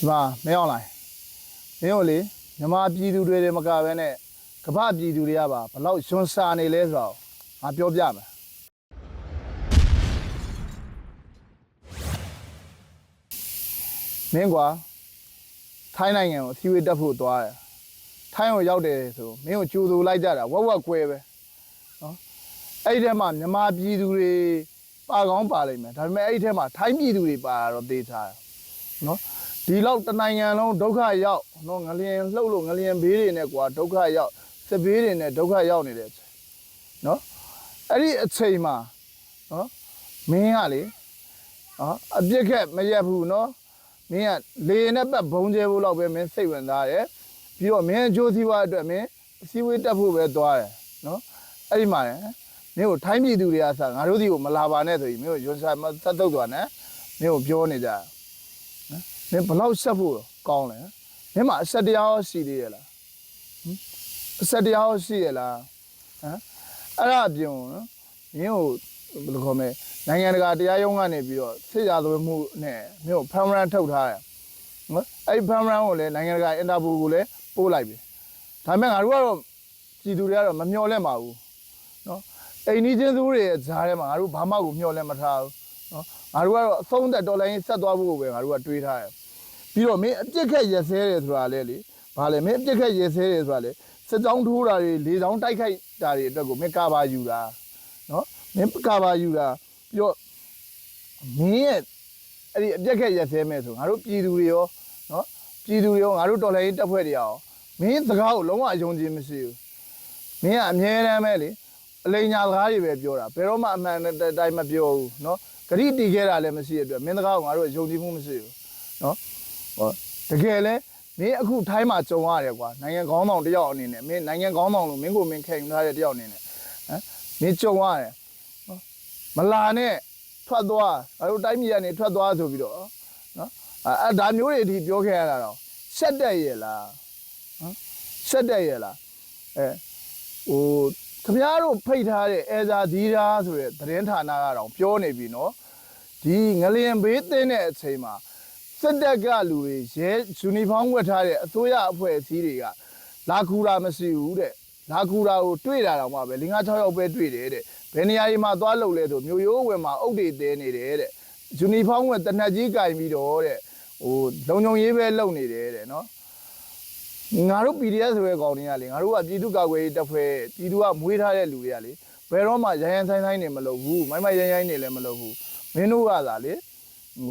ဒီမှာမင်းအောင်လိုက်မင်းတို့လေမြမပြည်သူတွေတွေမကဘဲနဲ့ကမ္ဘာပြည်သူတွေကပါဘလောက်ရွှန်စာနေလဲဆိုတော့ငါပြောပြမယ်မင်းကွာထိုင်းနိုင်ငံကိုအစည်းအဝေးတက်ဖို့သွားတယ်ထိုင်းကိုရောက်တယ်ဆိုမင်းကိုကြိုးဆိုလိုက်ကြတာဝက်ဝက်ကွဲပဲနော်အဲ့ဒီထဲမှာမြမပြည်သူတွေပါကောင်းပါလိမ့်မယ်ဒါပေမဲ့အဲ့ဒီထဲမှာထိုင်းပြည်သူတွေပါတော့သေချာတယ်နော် ဒီလောက်တနိုင်ငံလုံးဒုက္ခရောက်နော်ငလျင်လှုပ်လို့ငလျင်ဘေးတွေနဲ့ကွာဒုက္ခရောက်စစ်ဘေးတွေနဲ့ဒုက္ခရောက်နေတဲ့အချိန်နော်အဲ့ဒီအချိန်မှာနော်မင်းကလေနော်အပြစ်ခက်မရက်ဘူးနော်မင်းကလေနဲ့ပတ်ဘုံကျဲဖို့လောက်ပဲမင်းစိတ်ဝင်စားတယ်ပြီးတော့မင်းအကျိုးစီးပွားအတွက်မင်းအစည်းအဝေးတက်ဖို့ပဲသွားတယ်နော်အဲ့ဒီမှာလေမင်းကိုထိုင်းပြည်သူတွေကဆာငါတို့ဒီကိုမလာပါနဲ့ဆိုရင်မင်းကိုရွှန်စာမသက်တော့သွားနဲ့မင်းကိုပြောနေကြတယ် မင်းဘလောက်ဆက်ဖို့ကောင်းလဲမင်းမအဆက်တရားရောရှိသေးရဲ့လားဟမ်အဆက်တရားရောရှိရဲ့လားဟမ်အဲ့ဒါအပြင်နော်မင်းကိုဘယ်လိုခေါ်မလဲနိုင်ငံတကာတရားရုံးကနေပြီးတော့စစ်ရာဇဝတ်မှုနဲ့မင်းကိုဖမ်းရန်ထုတ်ထားတယ်နော်အဲ့ဒီဖမ်းရန်ကိုလည်းနိုင်ငံတကာအင်တာပိုကိုလည်းပို့လိုက်ပြီဒါပေမဲ့ငါတို့ကတော့ပြည်သူတွေကတော့မမျှော်လင့်ပါဘူးနော်အိမ်နီးချင်းသူတွေရဲ့ဈာထဲမှာငါတို့ဘာမှကိုမျှော်လင့်မထားဘူးနော်ငါတို့ကတော့အဆုံးသက်ဒေါ်လာရင်းဆက်သွားဖို့ကိုပဲငါတို့ကတွေးထားတယ် ပြီးတော့မင်းအပြစ်ခက်ရက်ဆဲတယ်ဆိုတာလေလေဘာလဲမင်းအပြစ်ခက်ရက်ဆဲတယ်ဆိုတာလေစစ်တောင်းထိုးတာတွေလေတောင်းတိုက်ခိုက်တာတွေအတွက်ကိုမင်းကာပါယူတာနော်မင်းကာပါယူတာပြီးတော့မင်းရဲ့အဲ့ဒီအပြစ်ခက်ရက်ဆဲမဲ့ဆိုငါတို့ပြည်သူတွေရောနော်ပြည်သူတွေရောငါတို့တော်လှန်ရေးတပ်ဖွဲ့တွေရောမင်းစကားကိုလုံးဝအယုံကြည်မရှိဘူးမင်းကအမြဲတမ်းပဲလေအလိညာစကားတွေပဲပြောတာဘယ်တော့မှအမှန်တိုင်းမပြောဘူးနော်ဂရိတီခဲ့တာလည်းမရှိတဲ့အတွက်မင်းစကားကိုငါတို့ယုံကြည်မှုမရှိဘူးနော် ဟောတကယ်လဲမင်းအခုထိုင်းမှာကြုံရတယ်ကွာနိုင်ငံကောင်းဆောင်တယောက်အနေနဲ့မင်းနိုင်ငံကောင်းဆောင်လို့မင်းကိုမင်းခင်ထားတဲ့တယောက်အနေနဲ့ဟမ်မင်းကြုံရတယ်ဟောမလာနဲ့ထွက်သွားငါတို့တိုင်းပြည်ကနေထွက်သွားဆိုပြီးတော့နော်အဲအဲဒါမျိုးတွေအထိပြောခဲ့ရတာတော့ဆက်တက်ရဲ့လားဟမ်ဆက်တက်ရဲ့လားအဲဟိုခင်ဗျားတို့ဖိတ်ထားတဲ့အဲဇာသီရာဆိုတဲ့သတင်းဌာနကတော့ပြောနေပြီနော်ဒီငလျင်ဘေးသင်းတဲ့အချိန်မှာ စစ်တပ်ကလူတွေရဲယူနီဖောင်းဝတ်ထားတဲ့အစိုးရအဖွဲ့အစည်းတွေကလာခူတာမရှိဘူးတဲ့လာခူတာကိုတွေ့တာတော့မှပဲ5 6ယောက်ပဲတွေ့တယ်တဲ့ဘယ်နေရာကြီးမှာသွားလှုပ်လဲဆိုမျိုးရိုးဝင်မှာအုတ်တွေတဲနေတယ်တဲ့ယူနီဖောင်းဝတ်တနက်ကြီးကင်ပြီးတော့တဲ့ဟိုလုံုံရေးပဲလှုပ်နေတယ်တဲ့နော်ငါတို့ PDF ဆိုတဲ့ကောင်တွေကလေငါတို့ကပြည်သူ့ကာကွယ်ရေးတပ်ဖွဲ့ပြည်သူကမွေးထားတဲ့လူတွေကလေဘယ်တော့မှရရန်ဆိုင်ဆိုင်နေမလုပ်ဘူးမိုင်းမိုင်းရန်ရန်နေလည်းမလုပ်ဘူးမင်းတို့ကသာလေ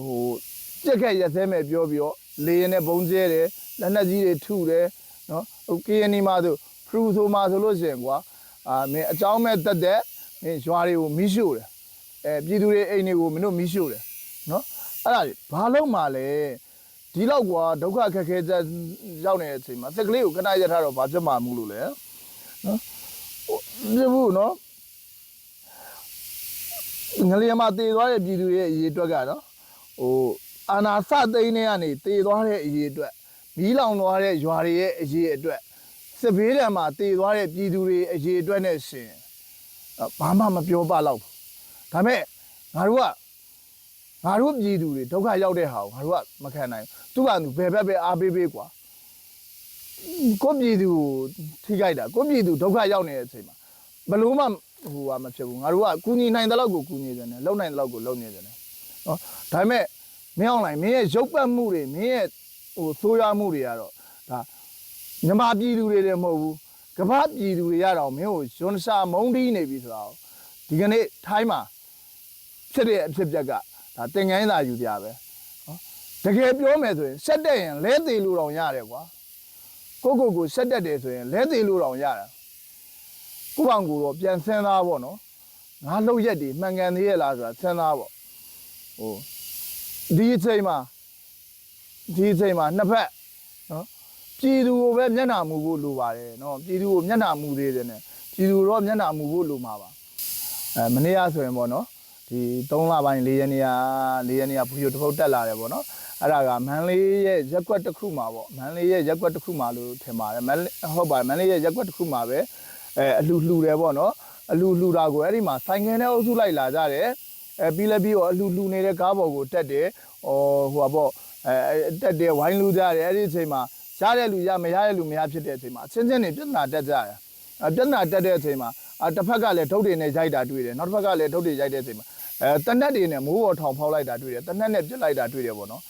ဟို ပြက်ခက်ရက်စဲမဲ့ပြောပြီးတော့လေရင်နဲ့ဘုံကျဲတယ်လက်နက်ကြီးတွေထုတယ်နော်ဟို KNI မှာဆိုဖရူဆိုမှာဆိုလို့ရှိရင်ကွာအာမင်းအကြောင်းမဲ့တက်တဲ့မင်းရွာတွေကိုမီးရှို့တယ်အဲပြည်သူတွေအိမ်တွေကိုမင်းတို့မီးရှို့တယ်နော်အဲ့ဒါဘာလို့မှလဲဒီလောက်ကွာဒုက္ခခက်ခဲကြရောက်နေတဲ့အချိန်မှာသက်ကလေးကိုခဏရထားတော့ဘာဖြစ်မှာမို့လို့လဲနော်ပြဘူးနော်ငလျင်မှာတည်သွားတဲ့ပြည်သူရဲ့အရေးအတွက်ကနော်ဟို အာနာစသိန်းတွေကနေတည်သွားတဲ့အရေးအတွက်မီးလောင်သွားတဲ့ရွာတွေရဲ့အရေးအတွက်စစ်ဘေးဒဏ်မှာတည်သွားတဲ့ပြည်သူတွေအရေးအတွက်နဲ့ရှင်အဲ့ဘာမှမပြောပါတော့ဘူးဒါမဲ့ငါတို့ကငါတို့ပြည်သူတွေဒုက္ခရောက်တဲ့ဟာကိုငါတို့ကမခံနိုင်ဘူးသူကသူဘယ်ဘက်ပဲအားပေးပေးကွာကိုယ့်ပြည်သူကိုထိခိုက်တာကိုယ့်ပြည်သူဒုက္ခရောက်နေတဲ့အချိန်မှာဘယ်လို့မှဟိုဟာမဖြစ်ဘူးငါတို့ကကူညီနိုင်တဲ့လောက်ကိုကူညီတယ်နဲ့လုံနိုင်တဲ့လောက်ကိုလုံနေတယ်နဲ့နော်ဒါပေမဲ့ မင်းအောင်လိုက်မင်းရဲ့ရုပ်ပတ်မှုတွေမင်းရဲ့ဟိုဆိုးရွားမှုတွေကတော့ဒါမြမပြည်သူတွေလည်းမဟုတ်ဘူးကမ္ဘာပြည်သူတွေရတော့မင်းကိုယွန်းစာမုံတီးနေပြီဆိုတော့ဒီကနေ့ထိုင်းမှာဖြစ်တဲ့အဖြစ်အပျက်ကဒါတင်ငိုင်းသာယူပြပဲနော်တကယ်ပြောမယ်ဆိုရင်ဆက်တက်ရင်လဲသေးလို့တော့ရတယ်ကွာကိုကိုကိုဆက်တက်တယ်ဆိုရင်လဲသေးလို့တော့ရတယ်ကိုယ့်ဘောင်ကိုတော့ပြန်ဆင်းသားပေါ့နော်ငါလှုပ်ရက်တွေမှန်ကန်သေးရဲ့လားဆိုတာဆင်းသားပေါ့ဟို ဒီအချိန်မှာဒီအချိန်မှာနှစ်ဖက်နော်ပြည်သူကိုပဲမျက်နှာမူဖို့လိုပါတယ်နော်ပြည်သူကိုမျက်နှာမူသေးတယ်နဲ့ပြည်သူတော့မျက်နှာမူဖို့လိုမှာပါအဲမနေ့ကဆိုရင်ပေါ့နော်ဒီ3လပိုင်း4ရက်နေ့က4ရက်နေ့ကဘူယိုတစ်ပုတ်တက်လာတယ်ပေါ့နော်အဲ့ဒါကမန်လေးရဲ့ရက်ကွက်တစ်ခုမှာပေါ့မန်လေးရဲ့ရက်ကွက်တစ်ခုမှာလို့ထင်ပါတယ်မန်လေးဟုတ်ပါတယ်မန်လေးရဲ့ရက်ကွက်တစ်ခုမှာပဲအဲအလူလှူတယ်ပေါ့နော်အလူလှူတာကိုအဲ့ဒီမှာဆိုင်ငယ်နဲ့အုပ်စုလိုက်လာကြတယ် အဲပြီးလဲပြီးတော့အလှလှနေတဲ့ကားပေါ်ကိုတက်တယ်ဟောဟိုပါပေါ့အဲအဲအဲတက်တယ်ဝိုင်းလူကြတယ်အဲ့ဒီအချိန်မှာရတဲ့လူရမရတဲ့လူမရဖြစ်တဲ့အချိန်မှာအချင်းချင်းနေပြဿနာတက်ကြတယ်အဲပြဿနာတက်တဲ့အချိန်မှာအတစ်ဖက်ကလည်းဒုတ်တွေနဲ့ရိုက်တာတွေ့တယ်နောက်တစ်ဖက်ကလည်းဒုတ်တွေရိုက်တဲ့အချိန်မှာအဲတနက်တွေနဲ့မိုးပေါ်ထောင်ဖောက်လိုက်တာတွေ့တယ်တနက်နဲ့ပြစ်လိုက်တာတွေ့တယ်ပေါ့နော်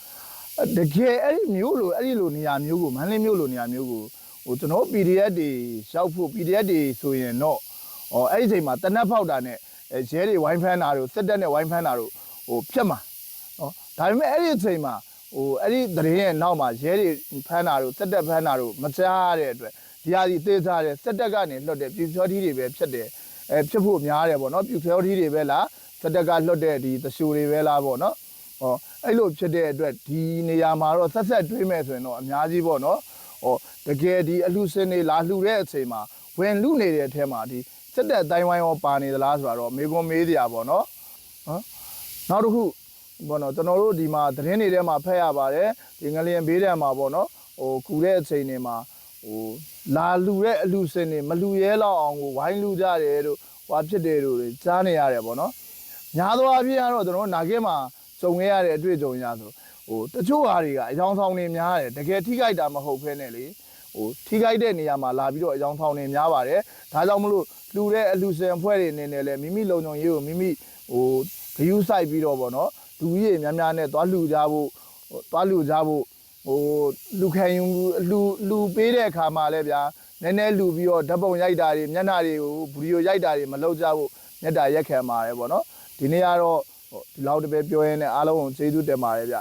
တကယ်အဲ့ဒီမျိုးလိုအဲ့ဒီလိုနေရာမျိုးကိုမန္တလေးမျိုးလိုနေရာမျိုးကိုဟိုကျွန်တော် PDF တွေရောက်ဖို့ PDF တွေဆိုရင်တော့ဟောအဲ့ဒီချိန်မှာတနက်ဖောက်တာနဲ့အဲ ရဲတွေဝိုင်းဖမ်းတာတို့စစ်တပ်နဲ့ဝိုင်းဖမ်းတာတို့ဟိုဖြတ်မှာနော်ဒါပေမဲ့အဲ့ဒီအချိန်မှာဟိုအဲ့ဒီသတင်းရဲ့နောက်မှာရဲတွေဖမ်းတာတို့စစ်တပ်ဖမ်းတာတို့မကြားရတဲ့အတွက်ဒီဟာဒီသေချာတယ်စစ်တပ်ကနေလွတ်တဲ့ပြူစောထီးတွေပဲဖြတ်တယ်အဲဖြတ်ဖို့များတယ်ပေါ့နော်ပြူစောထီးတွေပဲလားစစ်တပ်ကလွတ်တဲ့ဒီတရှိုတွေပဲလားပေါ့နော်ဟောအဲ့လိုဖြစ်တဲ့အတွက်ဒီနေရာမှာတော့ဆက်ဆက်တွေးမယ်ဆိုရင်တော့အများကြီးပေါ့နော်ဟောတကယ်ဒီအလှစင်းနေလာလှူတဲ့အချိန်မှာဝင်လှူနေတဲ့အထက်မှာဒီ စက်တက်တိုင်းဝိုင်းရောပါနေသလားဆိုတာတော့မေကွန်မေးစရာပေါ့နော်ဟမ်နောက်တစ်ခုပေါ့နော်ကျွန်တော်တို့ဒီမှာသတင်းတွေထဲမှာဖတ်ရပါတယ်ဒီငလျင်ဘေးထဲမှာပေါ့နော်ဟိုကူတဲ့အချိန်တွေမှာဟိုလာလှူတဲ့အလှစင်းနေမလှူရဲလောက်အောင်ကိုဝိုင်းလှူကြတယ်တို့ဟွာဖြစ်တယ်တို့တွေကြားနေရတယ်ပေါ့နော်များသောအားဖြင့်ကတော့ကျွန်တော်တို့နာခဲ့မှာစုံခဲ့ရတဲ့အတွေ့အကြုံရဆိုဟိုတချို့ဟာတွေကအယောင်ဆောင်နေများတယ်တကယ်ထိခိုက်တာမဟုတ်ဘဲနဲ့လေဟိုထိခိုက်တဲ့နေရာမှာလာပြီးတော့အယောင်ဆောင်နေများပါတယ်ဒါကြောင့်မလို့ လူတဲ့အလူစင်အဖွဲ့တွေအနေနဲ့လည်းမိမိလုံခြုံရေးကိုမိမိဟိုဂယူးဆိုင်ပြီးတော့ဗောနော်လူကြီးတွေများများနဲ့သွားလှူကြဖို့ဟိုသွားလှူကြဖို့ဟိုလူခံယူလူလူပေးတဲ့အခါမှာလည်းဗျာနည်းနည်းလူပြီးတော့ဓာတ်ပုံရိုက်တာတွေမျက်နှာတွေကိုဗီဒီယိုရိုက်တာတွေမလုပ်ကြဖို့မြတ်တာရက်ခံပါတယ်ဗောနော်ဒီနေ့ကတော့ဟိုဒီလောက်တပဲပြောရင်းနဲ့အားလုံးကိုကျေးဇူးတင်ပါတယ်ဗျ